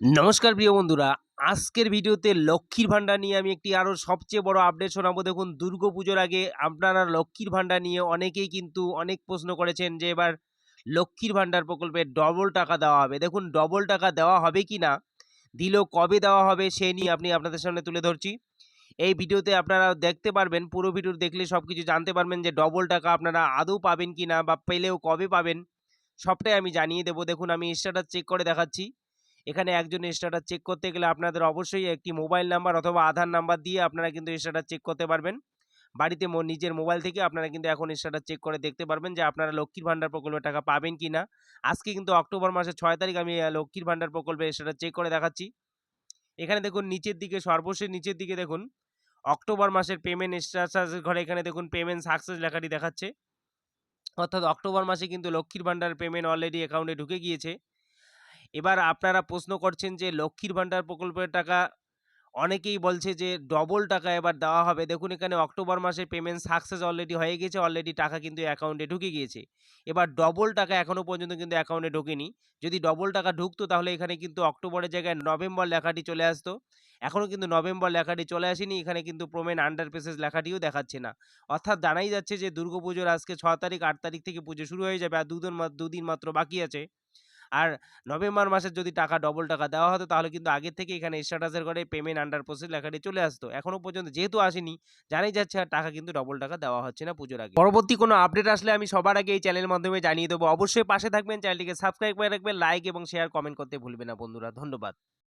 নমস্কার প্রিয় বন্ধুরা। আজকের ভিডিওতে লক্ষ্মীর ভাণ্ডার নিয়ে আমি একটি আরও সবচেয়ে বড় আপডেট শোনাবো। দেখুন, দুর্গা পুজোর আগে আপনারা লক্ষ্মীর ভাণ্ডার নিয়ে অনেকেই কিন্তু অনেক প্রশ্ন করেছেন যে, এবার লক্ষ্মীর ভাণ্ডার প্রকল্পে ডবল টাকা দেওয়া হবে। দেখুন ডবল টাকা দেওয়া হবে কি না দিলেও কবে দেওয়া হবে সে নিয়ে আপনি আপনাদের সামনে তুলে ধরছি। এই ভিডিওতে আপনারা দেখতে পারবেন, পুরো ভিডিও দেখলে সব কিছু জানতে পারবেন যে ডবল টাকা আপনারা আদৌ পাবেন কি না বা পেলেও কবে পাবেন, সবটাই আমি জানিয়ে দেবো। দেখুন, আমি স্ট্যাটাস চেক করে দেখাচ্ছি। এখানে একজন স্ট্যাটাস চেক করতে গেলে আপনাদের অবশ্যই একটি মোবাইল নাম্বার অথবা আধার নাম্বার দিয়ে আপনারা কিন্তু স্ট্যাটাস চেক করতে পারবেন। বাড়িতে নিজের মোবাইল থেকে আপনারা কিন্তু এখন স্ট্যাটাস চেক করে দেখতে পারবেন যে আপনারা লক্ষ্মীর ভাণ্ডার প্রকল্পের টাকা পাবেন কি না আজকে কিন্তু অক্টোবর মাসের ছয় তারিখ আমি লক্ষ্মীর ভাণ্ডার প্রকল্পে স্ট্যাটাস চেক করে দেখাচ্ছি। এখানে দেখুন নিচের দিকে, সর্বশেষ নিচের দিকে দেখুন, অক্টোবর মাসের পেমেন্ট স্ট্যাটাসের ঘরে এখানে দেখুন পেমেন্ট সাকসেস লেখাটি দেখাচ্ছে। অর্থাৎ অক্টোবর মাসে কিন্তু লক্ষ্মীর ভাণ্ডার পেমেন্ট অলরেডি অ্যাকাউন্টে ঢুকে গিয়েছে। এবার আপনারা প্রশ্ন করছেন যে, লক্ষ্মীর ভাণ্ডার প্রকল্পের টাকা অনেকেই বলছে যে ডবল টাকা এবার দেওয়া হবে। দেখুন, এখানে অক্টোবর মাসে পেমেন্ট সাকসেস অলরেডি হয়ে গেছে অলরেডি টাকা কিন্তু অ্যাকাউন্টে ঢুকে গিয়েছে। এবার ডবল টাকা এখনও পর্যন্ত কিন্তু অ্যাকাউন্টে ঢোকেনি। যদি ডবল টাকা ঢুকতো, তাহলে এখানে কিন্তু অক্টোবরের জায়গায় নভেম্বর লেখাটি চলে আসতো। এখনও কিন্তু নভেম্বর লেখাটি চলে আসেনি, এখানে কিন্তু প্রোমেন আন্ডার পেসেস লেখাটিও দেখাচ্ছে না। অর্থাৎ জানাই যাচ্ছে যে, দুর্গাপুজোর আজকে ছ তারিখ, আট তারিখ থেকে পুজো শুরু হয়ে যাবে, আর দুদিন দুদিন মাত্র বাকি আছে। আর নভেম্বর মাসের যদি টাকা ডবল টাকা দেওয়া হতো, তাহলে কিন্তু আগের থেকে এখানে স্ট্যাটাসের ঘরে পেমেন্ট আন্ডার প্রসেস লেখাটি চলে আসতো। এখনও পর্যন্ত যেহেতু আসেনি, জানাই যাচ্ছে আর টাকা কিন্তু ডবল টাকা দেওয়া হচ্ছে না পুজোর আগে। পরবর্তী কোনো আপডেট আসলে আমি সবার আগে এই চ্যানেলের মাধ্যমে জানিয়ে দেবো। অবশ্যই পাশে থাকবেন চ্যানেলটিকে সাবস্ক্রাইব করে রাখবেন লাইক এবং শেয়ার কমেন্ট করতে ভুলবে না বন্ধুরা। ধন্যবাদ।